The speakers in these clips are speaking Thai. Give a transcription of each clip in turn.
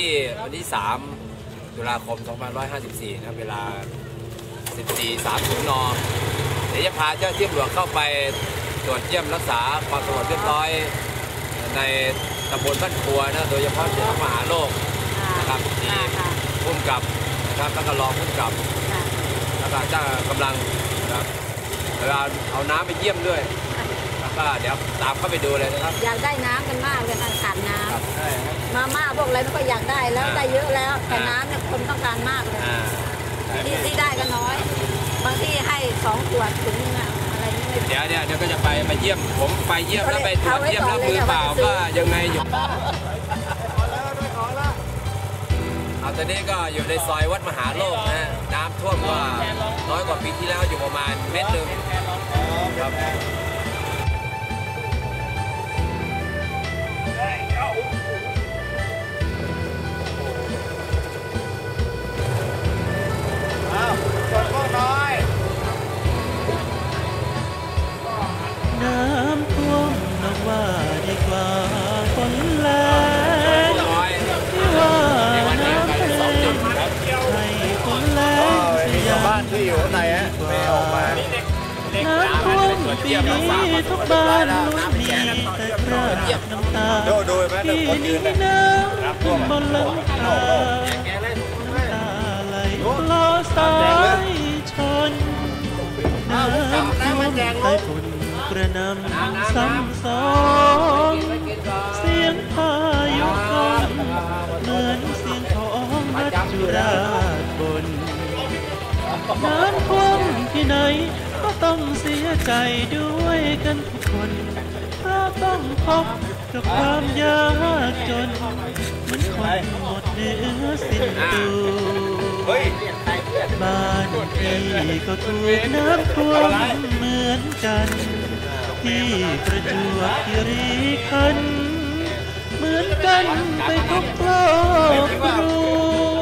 ที่วันที่ 3 ตุลาคม 2554 นะครับเวลา 14.30 น เดี๋ยวจะพาเจ้าหน้าที่ตำรวจเข้าไปตรวจเยี่ยมรักษาความสงบเรียบร้อยในตำบลบ้านครัวนะ โดยเฉพาะที่มหาโลกนะครับที่ค่ะพุ่มกับนะครับแล้วก็รองพุ่มกับค่ะแล้วก็เจ้ากำลังนะครับเวลาเอาน้ำไปเยี่ยมด้วยแล้ว ก็เดี๋ยวตามเข้าไปดูเลยนะครับ อยากได้น้ำกันมากเลยค่ะขาดน้ครับใช่ครับำมาม่าพวกอะไรไม่ค่อยอยากได้แล้วอ่า ได้เยอะแล้ว แต่อ่าน้ำเนี่ยคนต้องการมากเลยอ่าที่ที่ได้ก็น้อย บางที่ให้สองขวดถึงนึงอะอะไรนี่ไม่เดี๋ยวเดี๋ยวเดี๋ยวก็จะไปมาเยี่ยมผมไปเยี่ยมแล้วไปตรวจเยี่ยมแล้วมือเปล่าก็ยังไงอยู่ เอาตอนนี้ก็อยู่ในซอยวัดมหาโลกนะฮะน้ำท่วมก็น้อยกว่าปีที่แล้วอยู่ประมาณเมตรหนึ่งครับ ว่าดีกว่าฝนแรงที่ว่าน้ำไปแรสองจุดงครับให้ฝนแรงที่ยังบ้านที่อยู่ข้างในฮะไม่ออกมาน้ำท่วมปีนี้ทุกบ้านล้วนมีแต่คราบน้ำตาดูดูไหมเด็กที่คนยืนี้นเนี่ยน้ำขึ้นบนหลังคาน้ำตาไหลคลอสายชนน้ำท่วมใต้ฝุ่น ระนำซ้ำซ้อนเสียงพายุฝนเหมือนเสียงของมัจจุราชบนน้ำท่วมที่ไหนก็ต้องเสียใจด้วยกันทุกคนเพราะต้องพบกับความยากจนเหมือนคนหมดเนื้อสิ้นตัวบ้านพี่ก็ถูกน้ำท่วมเหมือนกัน ที่ประจวบคีรีขันธ์เหมือนกันไปทุกครอบครัว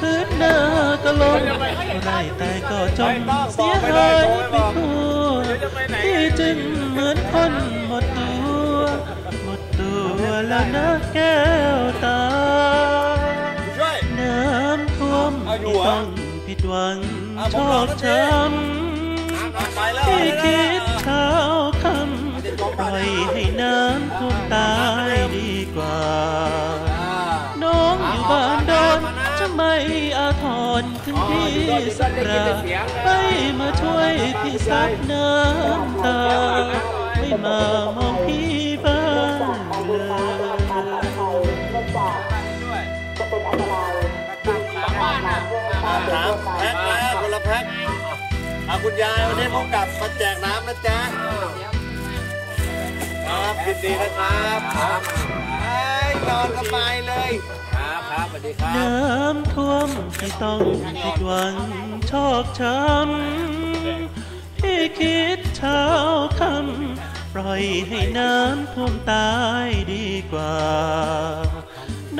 พื้นนาก็ล้นไรแต่ก็จมเสียหายไปทั่วที่จึงเหมือนคนหมดตัว หมดตัวแล้วนะแก้วตา น้ำท่วมที่ต้องผิดหวังชอกช้ำที่คิด เช้าคำปล่อยให้น้ำท่วมตายดีกว่า น้องอยู่บ้านดอนจะไม่อาทรถึงพี่สักราไม่มาช่วยพี่ซับน้ำตา ไม่มามองพี่บ้างเลยน้ำแพ็คแล้วคนละแพ็คเอาคุณยายวันนี้พบกับมาแจกน้ำนะจ๊ะครับยินดีนะครับครับไอ้นอนสบายเลยครับครับสวัสดีครับน้ำท่วมที่ต้องผิดหวังชอกช้ำที่คิดเช้าคำปล่อยให้น้ำท่วมตายดีกว่า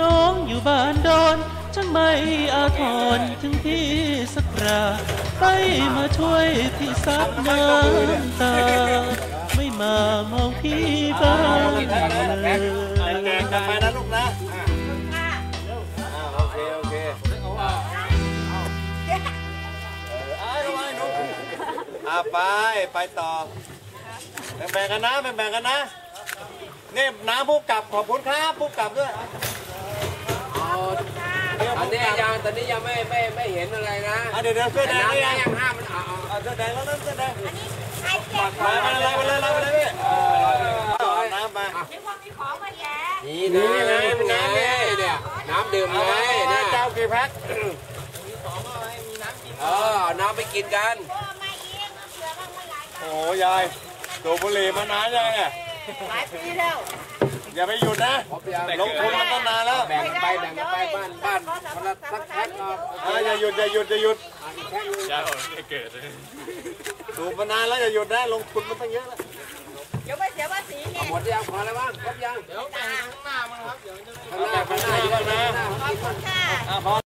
น้องอยู่บ้านดอนจังไม่อาทรถึงพี่สักาไปมาช่วยพี่ซับน้ำตา ไม่มามองพี่บ้างเลยแจกกันไปนะลูกนะโอเค โอเคเอาไป ไปต่อ แบ่งๆกันนะ แบ่งๆกันนะนี่น้ำผู้กลับขอบคุณครับผู้กลับด้วย ตอนนี้ยังตอนนี้ยังไม่ไม่ไม่เห็นอะไรนะอะเดี๋ยวเดี๋ยวเสื้อแดงน้ำนี่ยัยังงห้ามมันเอาเอาอะเสื้อแดงแล้วนั่นเสื้อแดงไปไปเลยไปเลยไปเลยพี่เอาน้ำมานี่นะนี่ไงมันน้ำเนี่ยเนี่ยน้ำดื่มไงเนี่ยเจ้ากี่แพ็คเออเอาน้ำไปกินกันโอ้ยายสูบบุหรี่มานานยังอะหลายปีแล้ว อย่าไปหยุดนะครบยังลงทุนมาตั้งนานแล้วแบ่งกันไปแบ่งกันไปบ้านบ้านคนละสักแพ็คเอาอะอย่าหยุดอย่าหยุดอย่าหยุดอีกแพ็คนึงสูบมานานแล้วอย่าหยุดนะลงทุนมาตั้งเยอะแล้วเดี๋ยวไปเสียภาษีเนี่ยหมดยังพอแล้วบ้างครบยังเอาข้างหน้าแบบข้างหมาน้าหน้าข้างหน้าบ้างนะขอบคุณค่ะอะพอ